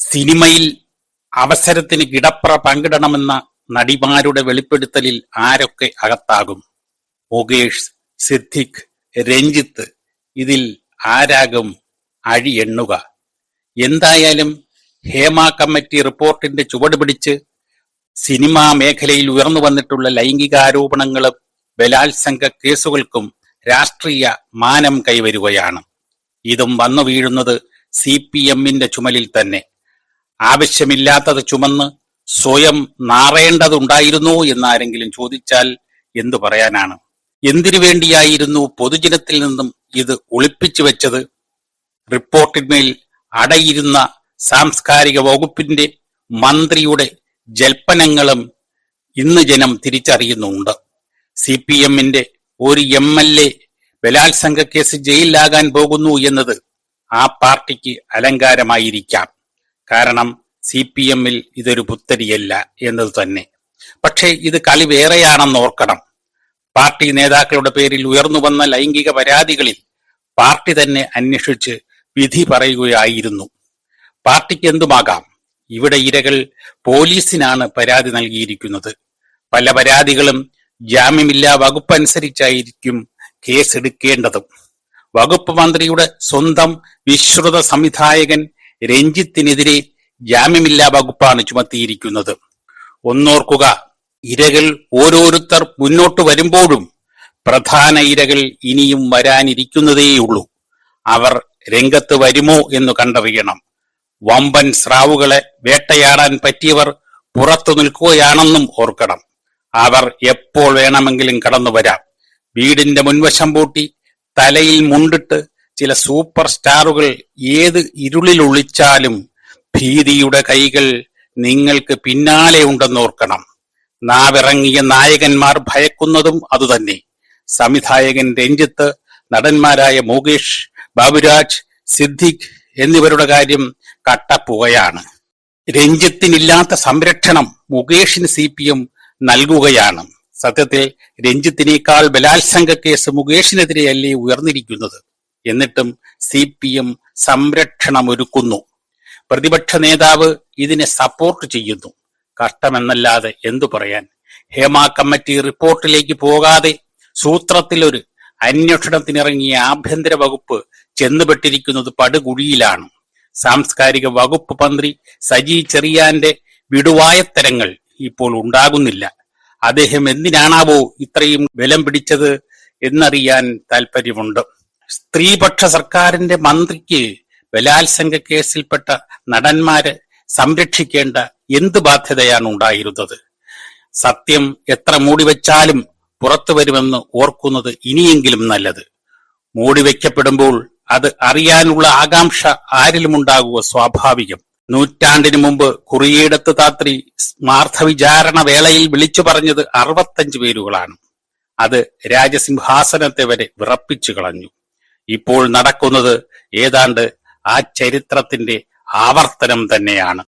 സിനിമയിൽ അവസരത്തിന് കിടപ്ര പങ്കിടണമെന്ന നടിമാരുടെ വെളിപ്പെടുത്തലിൽ ആരൊക്കെ അകത്താകും? മുകേഷ് സിദ്ദിഖ് രഞ്ജിത്ത്. ഇതിൽ ആരാകും അഴി എണ്ണുക? എന്തായാലും ഹേമ കമ്മിറ്റി റിപ്പോർട്ടിന്റെ ചുവട് പിടിച്ച് സിനിമാ മേഖലയിൽ ഉയർന്നു വന്നിട്ടുള്ള ലൈംഗികാരോപണങ്ങളും ബലാത്സംഗ കേസുകൾക്കും രാഷ്ട്രീയ മാനം കൈവരുകയാണ്. ഇതും വന്നു വീഴുന്നത് സി പി എമ്മിന്റെ ചുമലിൽ തന്നെ. ആവശ്യമില്ലാത്തത് ചുമന്ന് സ്വയം നാറേണ്ടതുണ്ടായിരുന്നു എന്നാരെങ്കിലും ചോദിച്ചാൽ എന്തു പറയാനാണ്? എന്തിനു വേണ്ടിയായിരുന്നു പൊതുജനത്തിൽ നിന്നും ഇത് ഒളിപ്പിച്ചു വെച്ചത്? റിപ്പോർട്ടിന്മേൽ അടയിരുന്ന സാംസ്കാരിക വകുപ്പിന്റെ മന്ത്രിയുടെ ജൽപ്പനങ്ങളും ഇന്ന് ജനം തിരിച്ചറിയുന്നുണ്ട് സി പി എമ്മിന്റെ ഒരു എം എൽ എ ബലാത്സംഗ കേസ് ജയിലിലാകാൻ പോകുന്നു എന്നത് ആ പാർട്ടിക്ക് അലങ്കാരമായിരിക്കാം. കാരണം സി പി എമ്മിൽ ഇതൊരു പുത്തരിയല്ല എന്നത് തന്നെ. പക്ഷേ ഇത് കളി വേറെയാണെന്ന് ഓർക്കണം. പാർട്ടി നേതാക്കളുടെ പേരിൽ ഉയർന്നു വന്ന ലൈംഗിക പരാതികളിൽ പാർട്ടി തന്നെ അന്വേഷിച്ച് വിധി പറയുകയായിരുന്നു. പാർട്ടിക്ക് എന്തുമാകാം? ഇവിടെ ഇരകൾ പോലീസിനാണ് പരാതി നൽകിയിരിക്കുന്നത്. പല പരാതികളും ജാമ്യമില്ലാ വകുപ്പ് അനുസരിച്ചായിരിക്കും കേസെടുക്കേണ്ടതും. വകുപ്പ് മന്ത്രിയുടെ സ്വന്തം വിശ്രുത സംവിധായകൻ രഞ്ജിത്തിനെതിരെ ജാമ്യമില്ലാ വകുപ്പാണ് ചുമത്തിയിരിക്കുന്നത്. ഒന്നോർക്കുക ഇരകൾ ഓരോരുത്തർ മുന്നോട്ട് വരുമ്പോഴും പ്രധാന ഇരകൾ ഇനിയും വരാനിരിക്കുന്നതേയുള്ളൂ അവർ രംഗത്ത് വരുമോ എന്ന് കണ്ടറിയണം. വമ്പൻ സ്രാവുകളെ വേട്ടയാടാൻ പറ്റിയവർ പുറത്തു നിൽക്കുകയാണെന്നും ഓർക്കണം. അവർ എപ്പോൾ വേണമെങ്കിലും കടന്നു വരാം വീടിന്റെ മുൻവശം പൂട്ടി തലയിൽ മുണ്ടിട്ട് ചില സൂപ്പർ സ്റ്റാറുകൾ ഏത് ഇരുളിൽ ഒളിച്ചാലും ഭീതിയുടെ കൈകൾ നിങ്ങൾക്ക് പിന്നാലെ ഉണ്ടെന്നോർക്കണം. നാവിറങ്ങിയ നായകന്മാർ ഭയക്കുന്നതും അതുതന്നെ. സംവിധായകൻ രഞ്ജിത്ത് നടന്മാരായ മുകേഷ് ബാബുരാജ് സിദ്ദിഖ് എന്നിവരുടെ കാര്യം കട്ടപ്പുകയാണ്. രഞ്ജിത്തിനില്ലാത്ത സംരക്ഷണം മുകേഷിന് സി പി എം നൽകുകയാണ്. സത്യത്തിൽ രഞ്ജിത്തിനേക്കാൾ ബലാത്സംഗ കേസ് മുകേഷിനെതിരെയല്ലേ ഉയർന്നിരിക്കുന്നത്? എന്നിട്ടും സി പി എം സംരക്ഷണമൊരുക്കുന്നു. പ്രതിപക്ഷ നേതാവ് ഇതിനെ സപ്പോർട്ട് ചെയ്യുന്നു. കഷ്ടമെന്നല്ലാതെ എന്തു പറയാൻ? ഹേമ കമ്മിറ്റി റിപ്പോർട്ടിലേക്ക് പോകാതെ സൂത്രത്തിലൊരു അന്വേഷണത്തിനിറങ്ങിയ ആഭ്യന്തര വകുപ്പ് ചെന്നുപെട്ടിരിക്കുന്നത് പടുകുഴിയിലാണ്. സാംസ്കാരിക വകുപ്പ് മന്ത്രി സജി ചെറിയാന്റെ വിടുവായത്തരങ്ങൾ ഇപ്പോൾ ഉണ്ടാകുന്നില്ല. അദ്ദേഹം എന്തിനാണാവോ ഇത്രയും ബലം പിടിച്ചത് എന്നറിയാൻ താല്പര്യമുണ്ട് സ്ത്രീപക്ഷ സർക്കാരിന്റെ മന്ത്രിക്ക് ബലാത്സംഗ കേസിൽപ്പെട്ട നടന്മാരെ സംരക്ഷിക്കേണ്ട എന്ത് ബാധ്യതയാണ് ഉണ്ടായിരുന്നത്? സത്യം എത്ര മൂടിവെച്ചാലും പുറത്തു വരുമെന്ന് ഓർക്കുന്നത് ഇനിയെങ്കിലും നല്ലത്. മൂടിവെക്കപ്പെടുമ്പോൾ അത് അറിയാനുള്ള ആകാംക്ഷ ആരിലും ഉണ്ടാകുക സ്വാഭാവികം. നൂറ്റാണ്ടിനു മുമ്പ് കുറിയേടത്ത് താത്രി സ്മാർത്ഥ വിചാരണ വേളയിൽ വിളിച്ചു പറഞ്ഞത് അറുപത്തഞ്ച് പേരുകളാണ്. അത് രാജസിംഹാസനത്തെ വരെ വിറപ്പിച്ചു കളഞ്ഞു. ഇപ്പോൾ നടക്കുന്നത് ഏതാണ്ട് ആ ചരിത്രത്തിന്റെ ആവർത്തനം തന്നെയാണ്.